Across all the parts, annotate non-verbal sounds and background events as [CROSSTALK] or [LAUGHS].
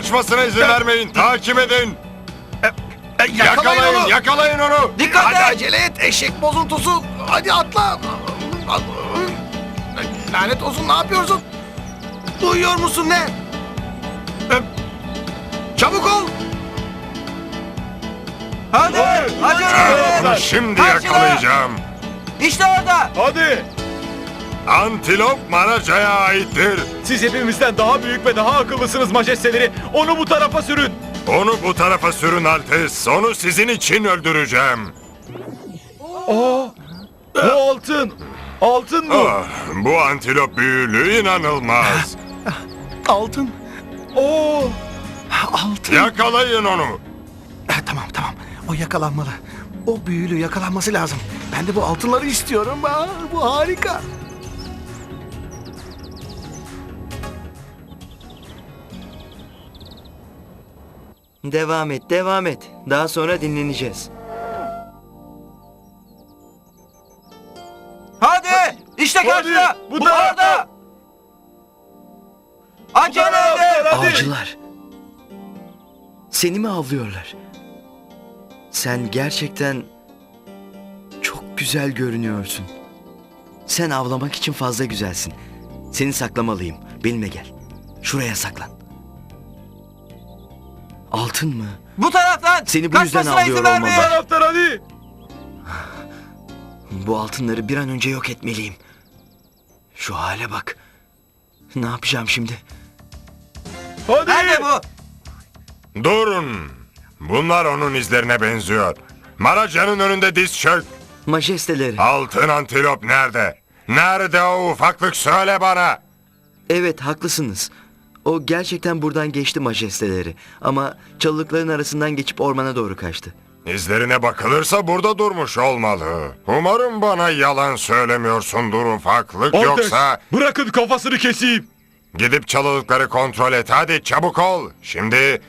Kaçmasına izin vermeyin. Takip edin. E, Yakalayın, onu. yakalayın onu. Dikkat Hadi acele et eşek bozuntusu. Hadi atla. Lanet olsun ne yapıyorsun? Duyuyor musun ne? E, Çabuk ol. Hadi! Hadi! Şimdi Karşıla. yakalayacağım. İşte orada! Hadi! Antilop Maraca'ya aittir. Siz hepimizden daha büyük ve daha akıllısınız majesteleri. Onu bu tarafa sürün. Onu bu tarafa sürün Altes. Onu sizin için öldüreceğim. Aa! Bu altın. Altın bu. Ah, bu antilop büyülü inanılmaz. Altın. Oo! Altın. Yakalayın onu. Tamam tamam. O yakalanmalı. O büyülü yakalanması lazım. Ben de bu altınları istiyorum. Aa, bu harika. Devam et, devam et. Daha sonra dinleneceğiz. Hadi! İşte karşıda! bu tarafta. Acele edin! Avcılar. Seni mi avlıyorlar? Sen gerçekten çok güzel görünüyorsun. Sen avlamak için fazla güzelsin. Seni saklamalıyım. Benimle gel. Şuraya saklan. Altın mı? Bu taraftan! Seni bu yüzden Kaçmasına izin avlıyor vermeyin. Bu olmalı. taraftan hadi. Bu altınları bir an önce yok etmeliyim. Şu hale bak. Ne yapacağım şimdi? Hadi. Nerede bu? Durun. Bunlar onun izlerine benziyor. Maraca'nın önünde diz çök. Majesteleri. Altın antilop nerede? Nerede o ufaklık söyle bana. Evet haklısınız. O gerçekten buradan geçti majesteleri. Ama çalılıkların arasından geçip ormana doğru kaçtı. İzlerine bakılırsa burada durmuş olmalı. Umarım bana yalan söylemiyorsundur ufaklık Altes, yoksa... Bırakın kafasını keseyim. Gidip çalılıkları kontrol et hadi çabuk ol. Şimdi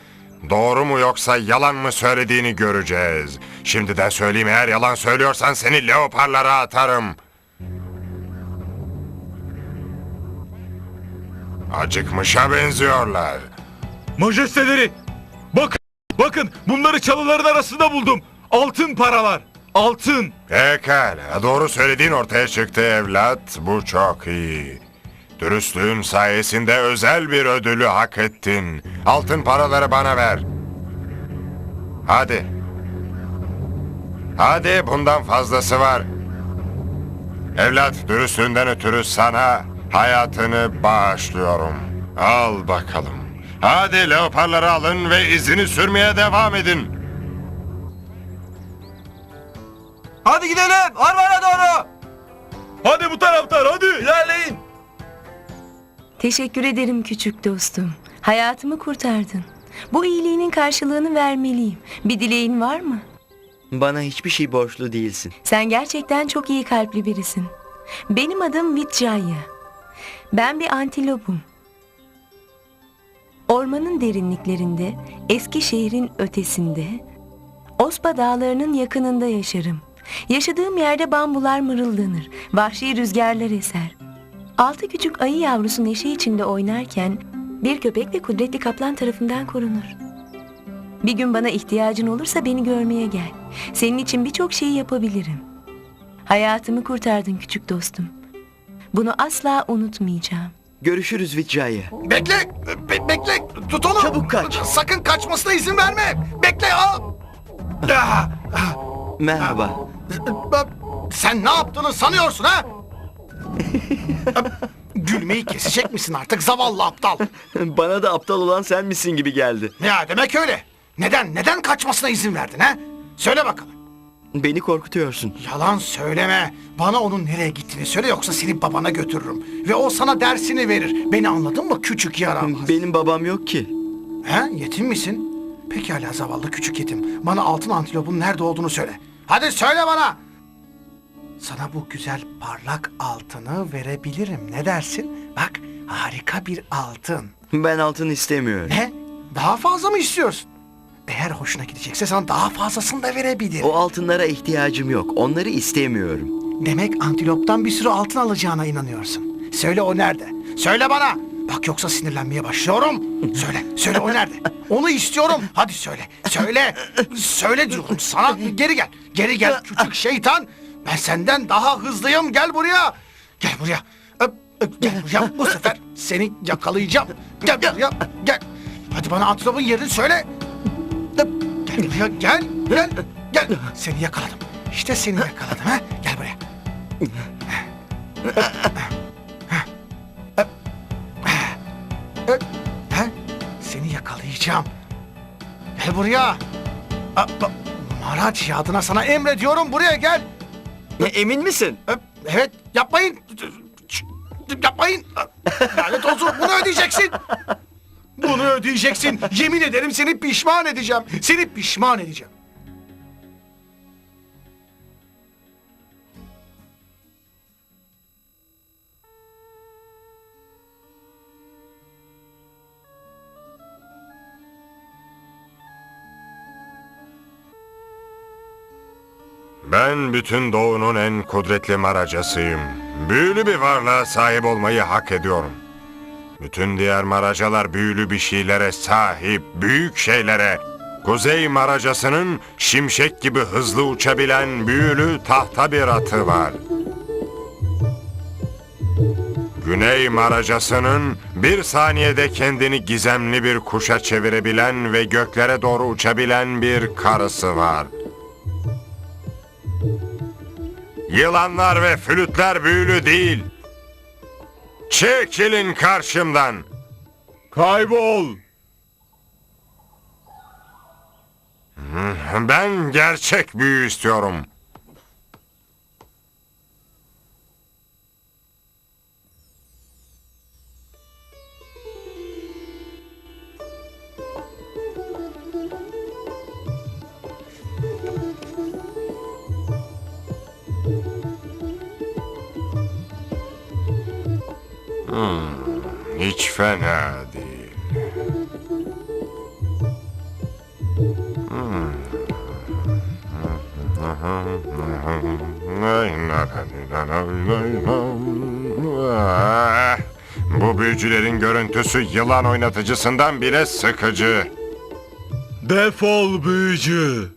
doğru mu yoksa yalan mı söylediğini göreceğiz. Şimdiden söyleyeyim eğer yalan söylüyorsan seni leoparlara atarım. Acıkmışa benziyorlar. Majesteleri. Bakın. Bakın bunları çalıların arasında buldum. Altın paralar. Altın. Pekala doğru söylediğin ortaya çıktı evlat. Bu çok iyi. Dürüstlüğün sayesinde özel bir ödülü hak ettin. Altın paraları bana ver. Hadi. Hadi bundan fazlası var. Evlat dürüstlüğünden ötürü sana hayatını bağışlıyorum. Al bakalım. Hadi leoparları alın ve izini sürmeye devam edin. Hadi gidelim! Ormana doğru! Hadi bu taraftan hadi. İlerleyin! Teşekkür ederim küçük dostum. Hayatımı kurtardın. Bu iyiliğinin karşılığını vermeliyim. Bir dileğin var mı? Bana hiçbir şey borçlu değilsin. Sen gerçekten çok iyi kalpli birisin. Benim adım Vijaya. Ben bir antilopum. Ormanın derinliklerinde, eski şehrin ötesinde, Ospa dağlarının yakınında yaşarım. Yaşadığım yerde bambular mırıldanır, vahşi rüzgarlar eser. Altı küçük ayı yavrusu neşe içinde oynarken bir köpek de kudretli kaplan tarafından korunur. Bir gün bana ihtiyacın olursa beni görmeye gel. Senin için birçok şeyi yapabilirim. Hayatımı kurtardın küçük dostum. Bunu asla unutmayacağım. Görüşürüz Vijaya. Bekle. be- bekle. Tut onu. Çabuk kaç. Sakın kaçmasına izin verme. Bekle. Al. Ah, Merhaba. Sen ne yaptığını sanıyorsun ha? Gülmeyi kesecek misin artık zavallı aptal? Bana da aptal olan sen misin gibi geldi. Ya demek öyle. Neden, neden kaçmasına izin verdin ha? Söyle bakalım. Beni korkutuyorsun. Yalan söyleme. Bana onun nereye gittiğini söyle yoksa seni babana götürürüm. Ve o sana dersini verir. Beni anladın mı küçük yaramaz? Benim babam yok ki. He, yetim misin? Pekala zavallı küçük yetim. Bana altın antilopun nerede olduğunu söyle. Hadi söyle bana. Sana bu güzel parlak altını verebilirim. Ne dersin? Bak harika bir altın. Ben altın istemiyorum. Ne? Daha fazla mı istiyorsun? Eğer hoşuna gidecekse sana daha fazlasını da verebilirim. O altınlara ihtiyacım yok. Onları istemiyorum. Demek antiloptan bir sürü altın alacağına inanıyorsun. Söyle o nerede? Söyle bana. Bak yoksa sinirlenmeye başlıyorum. Söyle, söyle o nerede? Onu istiyorum. Hadi söyle, söyle. Söyle diyorum sana. Geri gel, geri gel küçük şeytan. Ben senden daha hızlıyım. Gel buraya. Gel buraya. Öp, öp, gel buraya. Bu sefer seni yakalayacağım. Gel buraya, gel. Hadi bana antilopun yerini söyle. Gel buraya, gel, gel, gel. Seni yakaladım. İşte seni yakaladım ha. Gel buraya. Seni yakalayacağım. Gel buraya. Maraç adına sana emrediyorum buraya gel. Ne, emin misin? Öp. Evet yapmayın. Yapmayın. Lanet olsun bunu ödeyeceksin. Bunu ödeyeceksin. Yemin ederim seni pişman edeceğim. Seni pişman edeceğim. Ben bütün doğunun en kudretli maracasıyım. Büyülü bir varlığa sahip olmayı hak ediyorum. Bütün diğer maracalar büyülü bir şeylere sahip, büyük şeylere. Kuzey maracasının şimşek gibi hızlı uçabilen büyülü tahta bir atı var. Güney maracasının bir saniyede kendini gizemli bir kuşa çevirebilen ve göklere doğru uçabilen bir karısı var. Yılanlar ve flütler büyülü değil. Çekilin karşımdan. Kaybol. Ben gerçek büyü istiyorum. Hiç fena değil. Ah, Bu büyücülerin görüntüsü yılan oynatıcısından bile sıkıcı. Defol büyücü.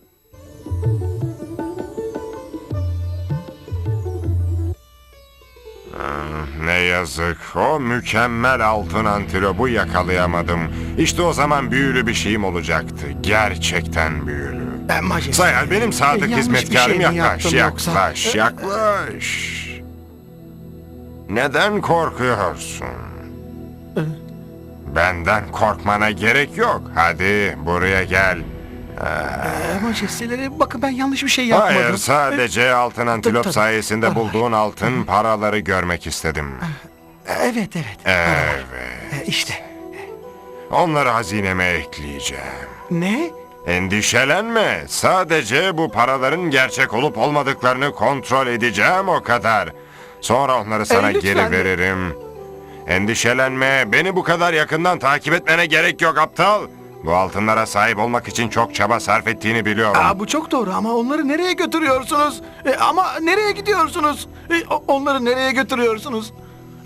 Yazık. O mükemmel altın antilopu yakalayamadım. İşte o zaman büyülü bir şeyim olacaktı. Gerçekten büyülü. Ben majesteleri- Sayal benim sadık Yanlış bir hizmetkarım şey mi yaklaş, yaptım yoksa? yaklaş, yaklaş. Neden korkuyorsun? Benden korkmana gerek yok. Hadi buraya gel. Ee, majesteleri bakın ben yanlış bir şey yapmadım. Hayır, sadece altın antilop tabii. sayesinde Tabii. bulduğun altın paraları görmek istedim. Ee, Evet evet. Evet. Ee, işte. Onları hazineme ekleyeceğim. Ne? Endişelenme. Sadece bu paraların gerçek olup olmadıklarını kontrol edeceğim o kadar. Sonra onları sana Ee, lütfen. geri veririm. Endişelenme. Beni bu kadar yakından takip etmene gerek yok aptal. Bu altınlara sahip olmak için çok çaba sarf ettiğini biliyorum. Aa, bu çok doğru ama onları nereye götürüyorsunuz? E, ama nereye gidiyorsunuz? E, o- onları nereye götürüyorsunuz?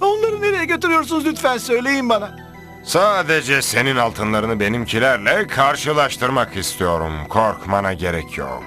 Onları nereye götürüyorsunuz lütfen söyleyin bana. Sadece senin altınlarını benimkilerle karşılaştırmak istiyorum. Korkmana gerek yok.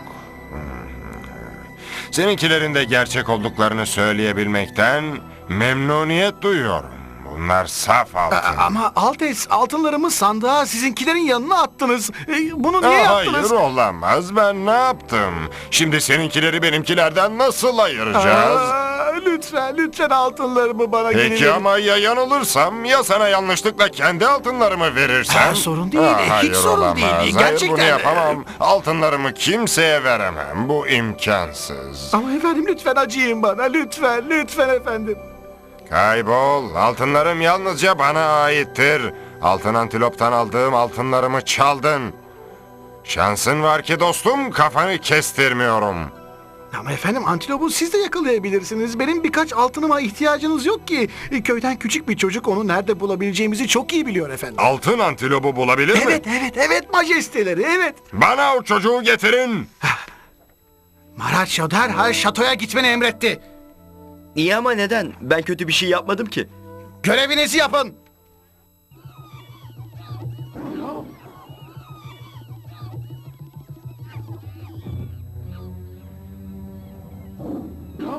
Seninkilerin de gerçek olduklarını söyleyebilmekten memnuniyet duyuyorum. Bunlar saf altın. Ama Altes altınlarımı sandığa sizinkilerin yanına attınız. E, bunu niye Aa, yaptınız? Hayır olamaz. Ben ne yaptım? Şimdi seninkileri benimkilerden nasıl ayıracağız? Aa, lütfen lütfen altınlarımı bana geri Peki verin. ama ya yanılırsam ya sana yanlışlıkla kendi altınlarımı verirsem? Ha, sorun değil, hiç hayır, sorun olamaz. değil, Hayır, gerçekten. bunu yapamam. Altınlarımı kimseye veremem. Bu imkansız. Ama efendim lütfen acıyın bana lütfen lütfen efendim. Kaybol. Altınlarım yalnızca bana aittir. Altın antiloptan aldığım altınlarımı çaldın. Şansın var ki dostum kafanı kestirmiyorum. Ama efendim antilopu siz de yakalayabilirsiniz. Benim birkaç altınıma ihtiyacınız yok ki. E, Köyden küçük bir çocuk onu nerede bulabileceğimizi çok iyi biliyor efendim. Altın antilopu bulabilir mi? Evet evet evet majesteleri evet. Bana o çocuğu getirin. Maraşo derhal şatoya gitmeni emretti. İyi ama neden? Ben kötü bir şey yapmadım ki. Görevinizi yapın.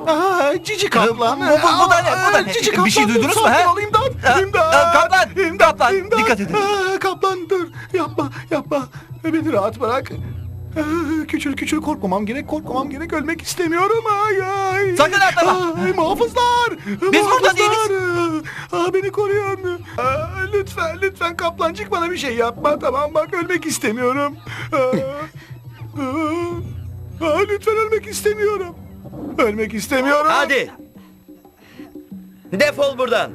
Aha, cici kaplan. Bu, bu, bu da ne? Bu da ne? Cici kaplan. Bir şey duydunuz mu? Sakin ol imdat. İmdat. Kaplan. İmdat. Kaplan. İmdat. Dikkat edin. Aa, kaplan dur. Yapma. Yapma. Beni rahat bırak. Aa, Küçül küçül korkmamam gerek, korkmamam gerek. Ölmek istemiyorum. Ay ay. Sakın atlama. Ay, muhafızlar. Biz burada muhafızlar. Aa, beni koruyun. Aa, lütfen, lütfen kaplancık bana bir şey yapma. Tamam bak ölmek istemiyorum. Aa, [LAUGHS] aa, aa, lütfen ölmek istemiyorum. Ölmek istemiyorum. Hadi. Defol buradan.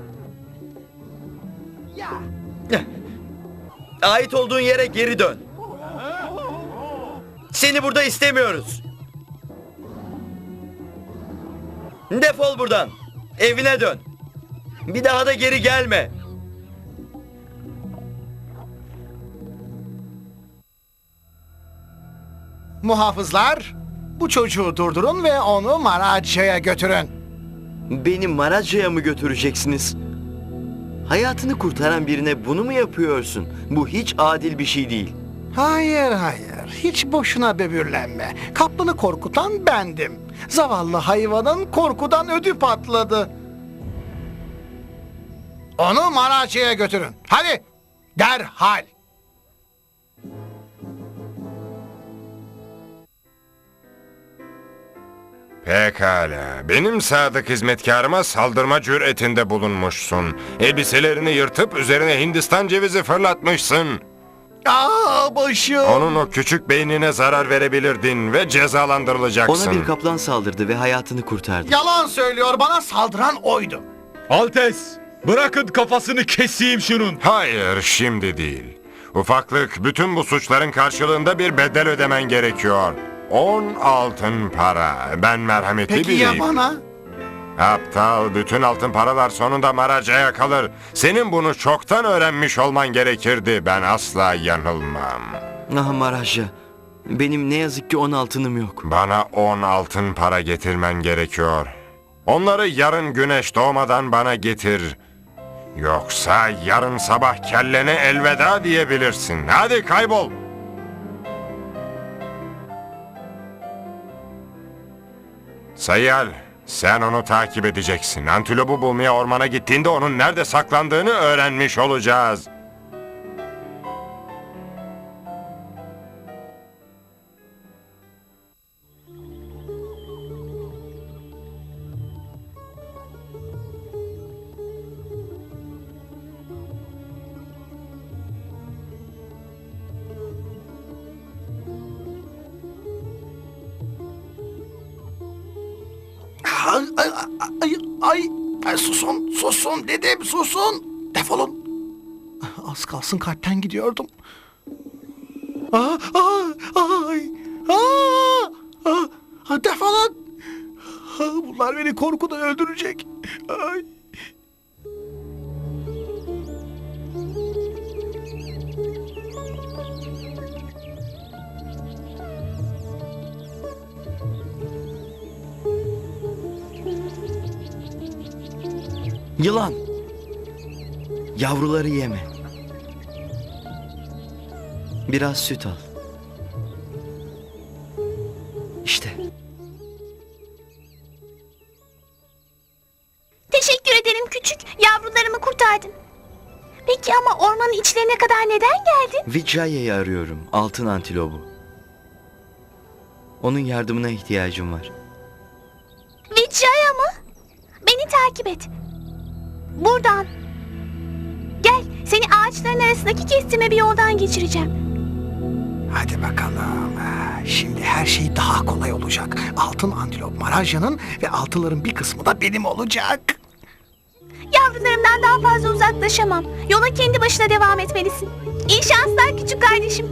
Ait olduğun yere geri dön. Seni burada istemiyoruz. Defol buradan. Evine dön. Bir daha da geri gelme. Muhafızlar, bu çocuğu durdurun ve onu Maraca'ya götürün. Beni Maraca'ya mı götüreceksiniz? Hayatını kurtaran birine bunu mu yapıyorsun? Bu hiç adil bir şey değil. Hayır hayır, hiç boşuna böbürlenme. Kaplanı korkutan bendim. Zavallı hayvanın korkudan ödü patladı. Onu Maraca'ya götürün. Hadi, derhal. Pekala. Benim sadık hizmetkarıma saldırma cüretinde bulunmuşsun. Elbiselerini yırtıp üzerine Hindistan cevizi fırlatmışsın. Aa başım. Onun o küçük beynine zarar verebilirdin ve cezalandırılacaksın. Ona bir kaplan saldırdı ve hayatını kurtardı. Yalan söylüyor, bana saldıran oydu. Altes, bırakın kafasını keseyim şunun. Hayır, şimdi değil. Ufaklık, bütün bu suçların karşılığında bir bedel ödemen gerekiyor. 10 altın para. Ben merhametli Peki biriyim. ya bana? Aptal, bütün altın paralar sonunda Maraca'ya kalır. Senin bunu çoktan öğrenmiş olman gerekirdi. Ben asla yanılmam. Ah Maraja. Benim ne yazık ki on altınım yok. Bana 10 altın para getirmen gerekiyor. Onları yarın güneş doğmadan bana getir. Yoksa yarın sabah kellene elveda diyebilirsin. Hadi kaybol. Sayal, sen onu takip edeceksin. Antilopu bulmaya ormana gittiğinde onun nerede saklandığını öğrenmiş olacağız. Susun. Defolun. Az kalsın kalpten gidiyordum. Aa, aa, ay, aa, aa, defolun. Bunlar beni korkudan öldürecek. Ay. Yılan. Yavruları yeme. Biraz süt al. İşte. Teşekkür ederim küçük. Yavrularımı kurtardın. Peki ama ormanın içlerine kadar neden geldin? Vijaya'yı arıyorum. Altın antilobu. Onun yardımına ihtiyacım var. Kestirme bir yoldan geçireceğim. Hadi bakalım. Şimdi her şey daha kolay olacak. Altın antilop Maraja'nın ve altıların bir kısmı da benim olacak. Yavrularımdan daha fazla uzaklaşamam. Yola kendi başına devam etmelisin. İyi şanslar küçük kardeşim.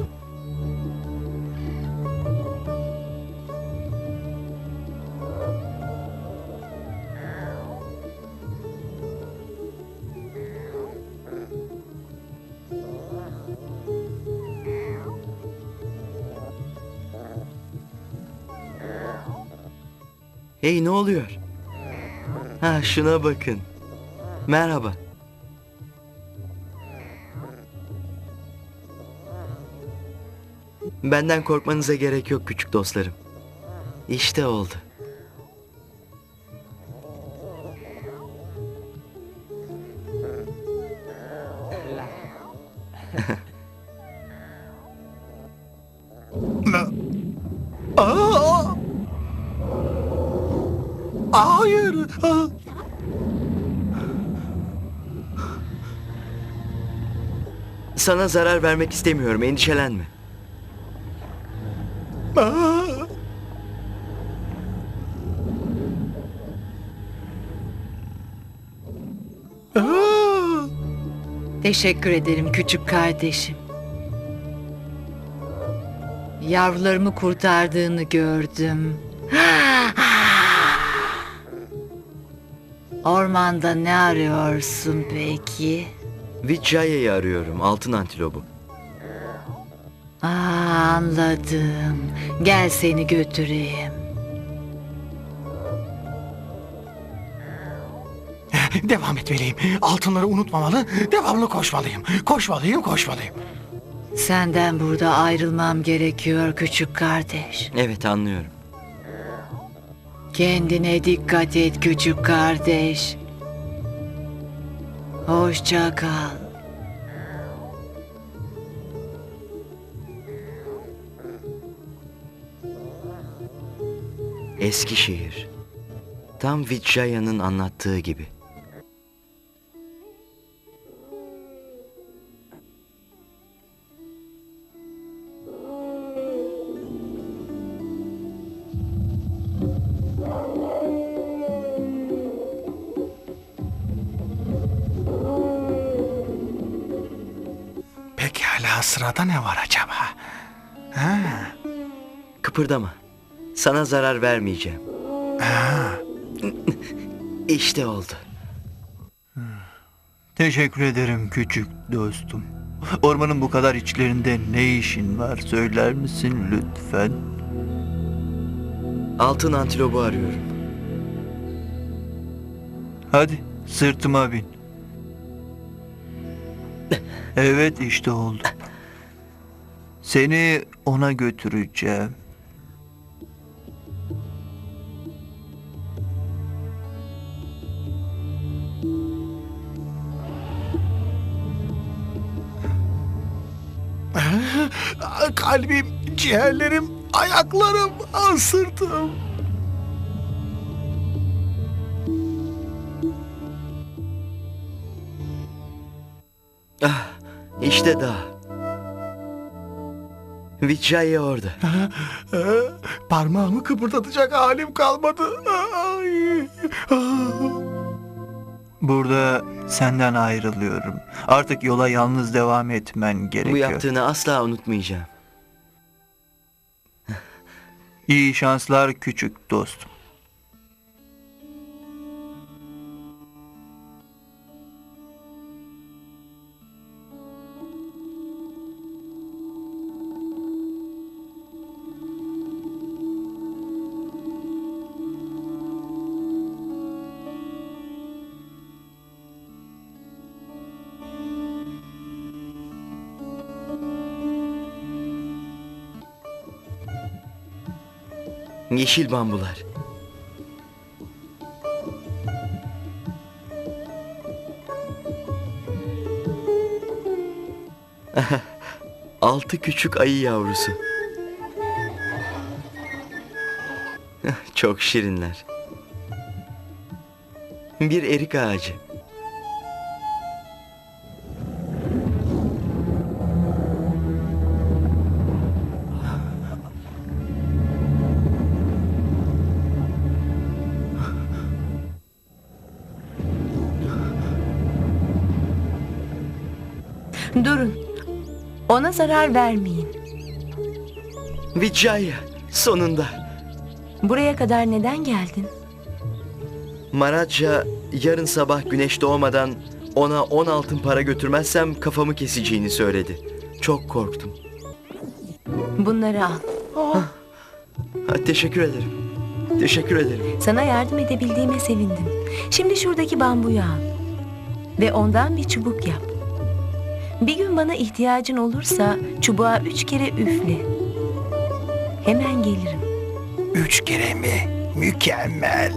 Hey ne oluyor? Ha şuna bakın. Merhaba. Benden korkmanıza gerek yok küçük dostlarım. İşte oldu. [LAUGHS] Aa! Hayır. Sana zarar vermek istemiyorum, endişelenme. Aa! Aa! Teşekkür ederim küçük kardeşim. Yavrularımı kurtardığını gördüm. Ormanda ne arıyorsun peki? Vijaya'yı arıyorum, altın antilobu. Aa, anladım. Gel seni götüreyim. [LAUGHS] Devam etmeliyim. Altınları unutmamalı, devamlı koşmalıyım. Koşmalıyım, koşmalıyım. Senden burada ayrılmam gerekiyor küçük kardeş. Evet, anlıyorum. Kendine dikkat et küçük kardeş. Hoşça kal. Eskişehir. Tam Vijaya'nın anlattığı gibi. Sırada ne var acaba? Ha, Kıpırdama. Sana zarar vermeyeceğim. [LAUGHS] İşte oldu. Teşekkür ederim küçük dostum. Ormanın bu kadar içlerinde ne işin var söyler misin lütfen? Altın antilobu arıyorum. Hadi sırtıma bin. [LAUGHS] Evet işte oldu. Seni ona götüreceğim. [LAUGHS] kalbim, ciğerlerim, ayaklarım, ah, sırtım. Ah, işte daha. Vijaya orada. Ee, Parmağımı kıpırdatacak halim kalmadı. Ay. Burada senden ayrılıyorum. Artık yola yalnız devam etmen Bu gerekiyor. yaptığını asla unutmayacağım. İyi şanslar küçük dostum. Yeşil bambular. [LAUGHS] Altı küçük ayı yavrusu. [LAUGHS] Çok şirinler. Bir erik ağacı. Durun. Ona zarar vermeyin. Vijaya sonunda. Buraya kadar neden geldin? Maraca yarın sabah güneş doğmadan ona 10 altın para götürmezsem kafamı keseceğini söyledi. Çok korktum. Bunları al. Ha, teşekkür ederim. Teşekkür ederim. Sana yardım edebildiğime sevindim. Şimdi şuradaki bambuyu al. Ve ondan bir çubuk yap. Bir gün bana ihtiyacın olursa çubuğa üç kere üfle. Hemen gelirim. Üç kere mi? Mükemmel.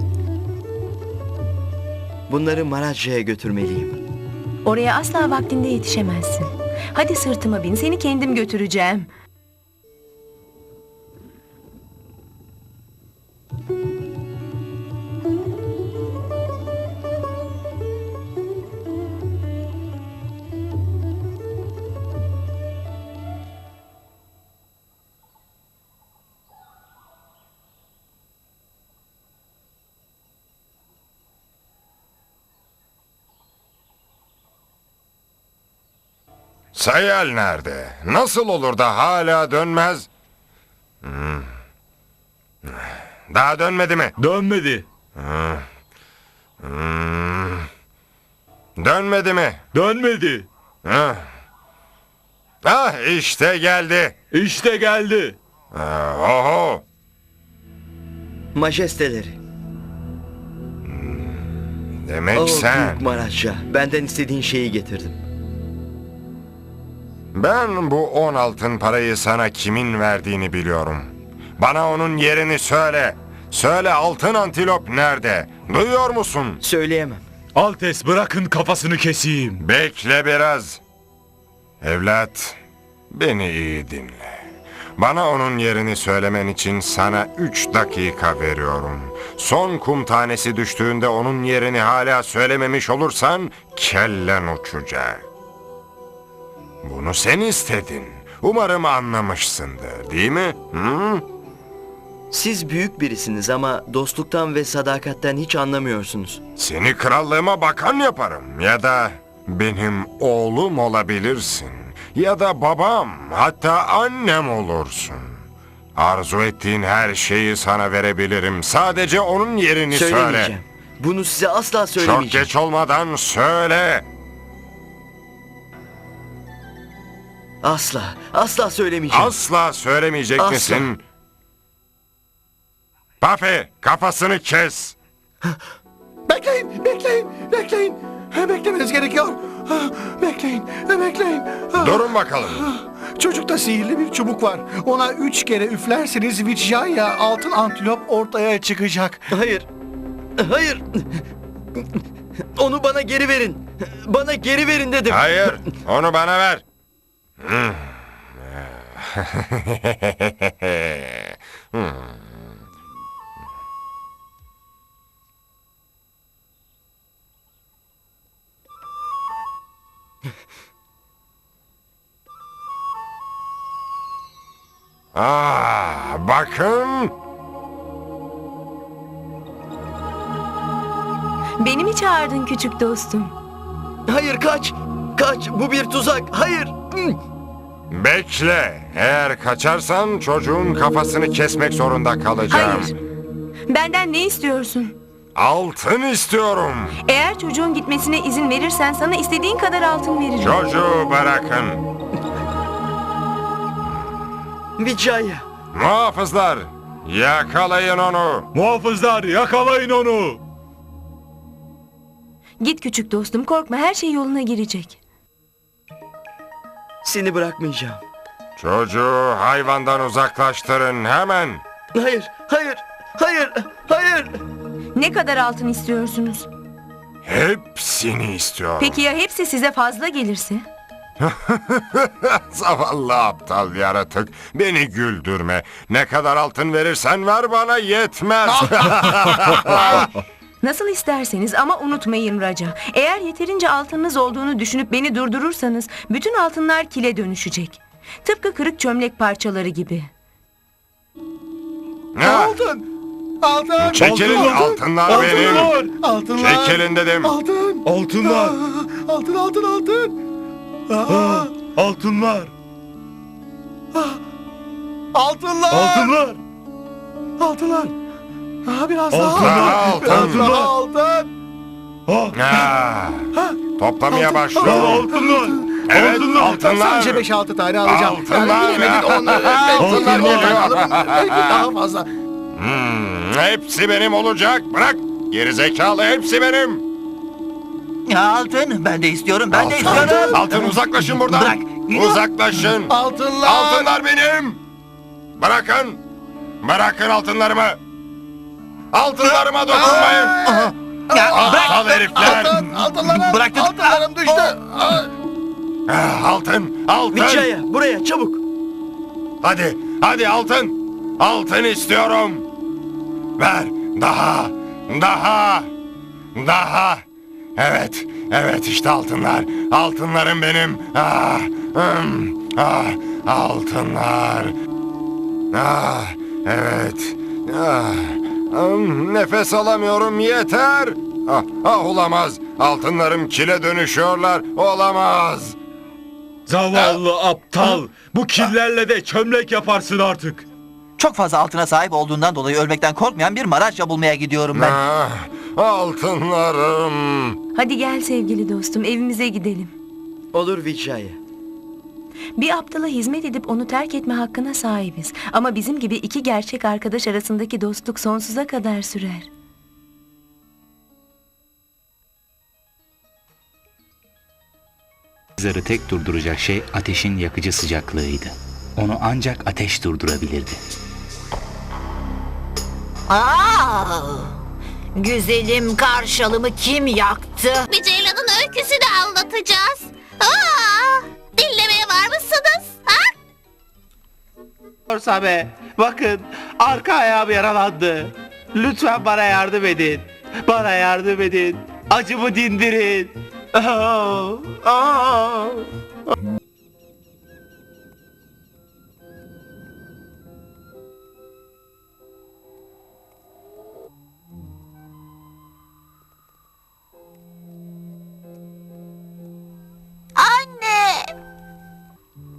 Bunları Maraca'ya götürmeliyim. Oraya asla vaktinde yetişemezsin. Hadi sırtıma bin, seni kendim götüreceğim. Sayal nerede? Nasıl olur da hala dönmez? Hmm. Daha dönmedi mi? Dönmedi. Hmm. Dönmedi mi? Dönmedi. Ah işte geldi. İşte geldi. Ah, Oho. Majesteleri. Demek Oh, sen. Büyük Maraşya. Benden istediğin şeyi getirdim. Ben bu on altın parayı sana kimin verdiğini biliyorum. Bana onun yerini söyle. Söyle altın antilop nerede? Duyuyor musun? Söyleyemem. Altes bırakın kafasını keseyim. Bekle biraz. Evlat, beni iyi dinle. Bana onun yerini söylemen için sana üç dakika veriyorum. Son kum tanesi düştüğünde onun yerini hala söylememiş olursan kellen uçacak. Bunu sen istedin. Umarım anlamışsındır, değil mi? Hı? Siz büyük birisiniz ama dostluktan ve sadakatten hiç anlamıyorsunuz. Seni krallığıma bakan yaparım ya da benim oğlum olabilirsin ya da babam hatta annem olursun. Arzu ettiğin her şeyi sana verebilirim. Sadece onun yerini söyle. Söylemeyeceğim. Bunu size asla Çok söylemeyeceğim. geç olmadan söyle. Asla, asla söylemeyeceğim. Asla söylemeyecek Asla. misin? Pafe kafasını kes. Bekleyin, bekleyin, bekleyin. Ha, Beklemeniz gerekiyor. Ha, Bekleyin, ha, bekleyin. Ha, Durun bakalım. Çocukta sihirli bir çubuk var. Ona üç kere üflerseniz Vijaya altın antilop ortaya çıkacak. Hayır. Hayır. Onu bana geri verin. Bana geri verin dedim. Hayır, onu bana ver. [LAUGHS] Ah, bakın. Beni mi çağırdın küçük dostum? Hayır kaç. Kaç. Bu bir tuzak. Hayır. Bekle. Eğer kaçarsan çocuğun kafasını kesmek zorunda kalacağım. Hayır. Benden ne istiyorsun? Altın istiyorum. Eğer çocuğun gitmesine izin verirsen sana istediğin kadar altın veririm. Çocuğu bırakın. Vijaya. Muhafızlar, yakalayın onu. Muhafızlar yakalayın onu. Git küçük dostum korkma her şey yoluna girecek. Seni bırakmayacağım. Çocuğu hayvandan uzaklaştırın hemen. Hayır. Hayır. Hayır. Hayır. Ne kadar altın istiyorsunuz? Hepsini istiyorum. Peki ya hepsi size fazla gelirse? [LAUGHS] Zavallı aptal yaratık. Beni güldürme. Ne kadar altın verirsen ver bana yetmez. [LAUGHS] Nasıl isterseniz ama unutmayın Raca. Eğer yeterince altınınız olduğunu düşünüp beni durdurursanız bütün altınlar kile dönüşecek. Tıpkı kırık çömlek parçaları gibi. Ha, Altın! Altın! Çekilin Altın, altınlar benim. Altınlar. Çekilin dedim. Altın! Altınlar. Aa, Altın, altın, altın! Aa, Altınlar. altınlar! Altınlar. Altınlar! Aa, biraz daha! Altınlar. Biraz Altınlar. daha altın! Ha. Ha, toplamaya Altın. başlıyorum. Altınlar. Evet Altınlar. altınlar. Sadece 5-6 tane alacağım. Altınlar yani bilemedik onları. Altınlar geliyor. Belki daha fazla. Hmm, hepsi benim olacak. Bırak. Gerizekalı hepsi benim. Altın ben de istiyorum ben de Altın. istiyorum. Altın uzaklaşın buradan. Bırak. Gidiyor. Uzaklaşın. Altınlar! Altınlar benim. Bırakın. Bırakın altınlarımı. Altınlarıma dokunmayın. Ya, bırak. Aptal herifler. Altın! Altınlarım! Bıraktın. Altınlarım düştü! Aa, Ah, Altın. Altın. Vijaya buraya çabuk. Hadi. Hadi altın. Altın istiyorum. Ver. Daha. Daha. Daha. Evet. Evet işte altınlar. Altınlarım benim. Ah. hım, ah, altınlar. Ah. Evet. Ah. Nefes alamıyorum yeter. Ah, ah olamaz. Altınlarım kile dönüşüyorlar. Olamaz. Zavallı aptal. Bu killerle de çömlek yaparsın artık. Çok fazla altına sahip olduğundan dolayı ölmekten korkmayan bir Maraşya bulmaya gidiyorum ben. Ah, altınlarım. Hadi gel sevgili dostum evimize gidelim. Olur Vijaya. Bir aptala hizmet edip onu terk etme hakkına sahibiz. Ama bizim gibi iki gerçek arkadaş arasındaki dostluk sonsuza kadar sürer. Zarı tek durduracak şey ateşin yakıcı sıcaklığıydı. Onu ancak ateş durdurabilirdi. Aa! Güzelim karşalımı kim yaktı? Bir Ceylan'ın öyküsünü anlatacağız. Aa, Sabe, bakın arka ayağım yaralandı. Lütfen bana yardım edin. Bana yardım edin. Acımı dindirin. Aa, aa.